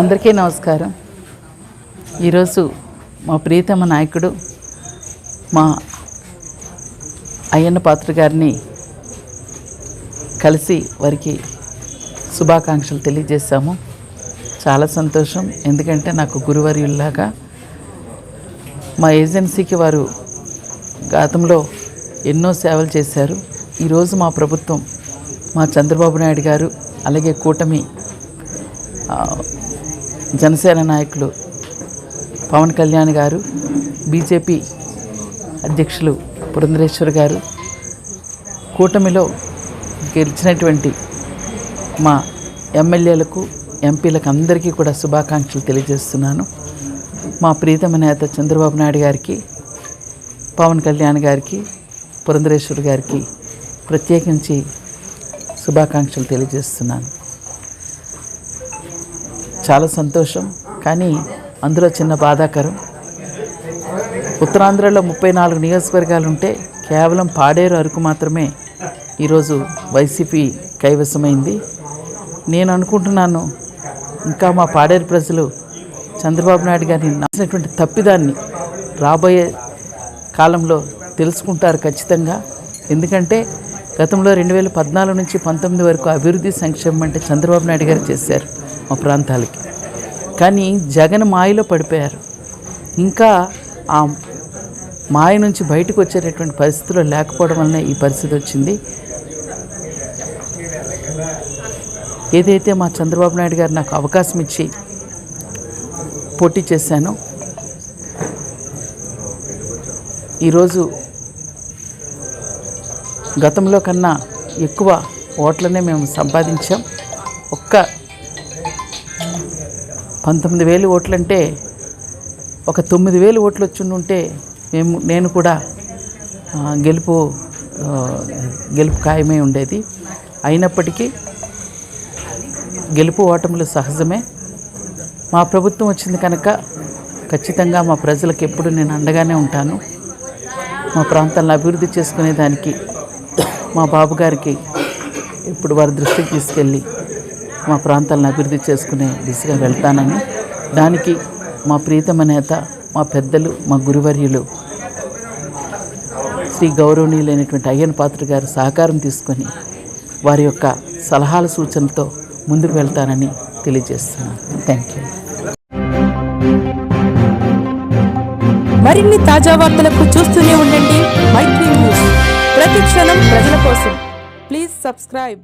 అందరికీ నమస్కారం. ఈరోజు మా ప్రియతమ నాయకుడు మా అయ్యన్న పాత్ర గారిని కలిసి వారికి శుభాకాంక్షలు తెలియజేశాము. చాలా సంతోషం. ఎందుకంటే నాకు గురువర్యుల్లాగా మా ఏజెన్సీకి వారు గతంలో ఎన్నో సేవలు చేశారు. ఈరోజు మా ప్రభుత్వం మా చంద్రబాబు నాయుడు గారు అలాగే కూటమి జనసేన నాయకులు పవన్ కళ్యాణ్ గారు బీజేపీ అధ్యక్షులు పురంధరేశ్వర్ గారు కూటమిలో గెలిచినటువంటి మా ఎమ్మెల్యేలకు ఎంపీలకు అందరికీ కూడా శుభాకాంక్షలు తెలియజేస్తున్నాను. మా ప్రీతమ నేత చంద్రబాబు నాయుడు గారికి పవన్ కళ్యాణ్ గారికి పురంధరేశ్వర్ గారికి ప్రత్యేకించి శుభాకాంక్షలు తెలియజేస్తున్నాను. చాలా సంతోషం. కానీ అందులో చిన్న బాధాకరం. ఉత్తరాంధ్రలో ముప్పై నాలుగు నియోజకవర్గాలు ఉంటే కేవలం పాడేరు అరకు మాత్రమే ఈరోజు వైసీపీ కైవసమైంది. నేను అనుకుంటున్నాను ఇంకా మా పాడేరు ప్రజలు చంద్రబాబు నాయుడు గారిని నచ్చినటువంటి తప్పిదాన్ని రాబోయే కాలంలో తెలుసుకుంటారు ఖచ్చితంగా. ఎందుకంటే గతంలో రెండు వేల పద్నాలుగు నుంచి పంతొమ్మిది వరకు అభివృద్ధి సంక్షేమం అంటే చంద్రబాబు నాయుడు గారు చేశారు. మా ప్రాంతాలకి. కానీ జగన్ మాయలో పడిపోయారు. ఇంకా ఆ మాయ నుంచి బయటకు వచ్చేటటువంటి పరిస్థితులు లేకపోవడం వల్లనే ఈ పరిస్థితి వచ్చింది. ఏదైతే మా చంద్రబాబు నాయుడు గారు నాకు అవకాశం ఇచ్చి పోటీ చేశాను ఈరోజు గతంలో కన్నా ఎక్కువ ఓట్లనే మేము సంపాదించాం. ఒక్క పంతొమ్మిది వేలు ఓట్లంటే ఒక తొమ్మిది వేలు ఓట్లు వచ్చి ఉంటే మేము నేను కూడా గెలుపు గెలుపు ఖాయమై ఉండేది. అయినప్పటికీ గెలుపు ఓటములు సహజమే. మా ప్రభుత్వం వచ్చింది కనుక ఖచ్చితంగా మా ప్రజలకు ఎప్పుడు నేను అండగానే ఉంటాను. మా ప్రాంతాలను అభివృద్ధి చేసుకునే దానికి మా బాబు గారికి ఇప్పుడు వారి దృష్టికి తీసుకెళ్ళి మా ప్రాంతాలను అభివృద్ధి చేసుకునే దిశగా వెళ్తానని దానికి మా ప్రీతమ నేత మా పెద్దలు మా గురువర్యులు శ్రీ గౌరవనీయులైనటువంటి అయ్యన్ పాత్ర గారు సహకారం తీసుకొని వారి యొక్క సలహాల సూచనలతో ముందుకు వెళ్తానని తెలియజేస్తున్నాను. థ్యాంక్ యూ మరిన్ని తాజా వార్తలకు చూస్తూనే ఉండండి. మైత్రి న్యూస్ ప్రతి క్షణం ప్రజల కోసం. Please subscribe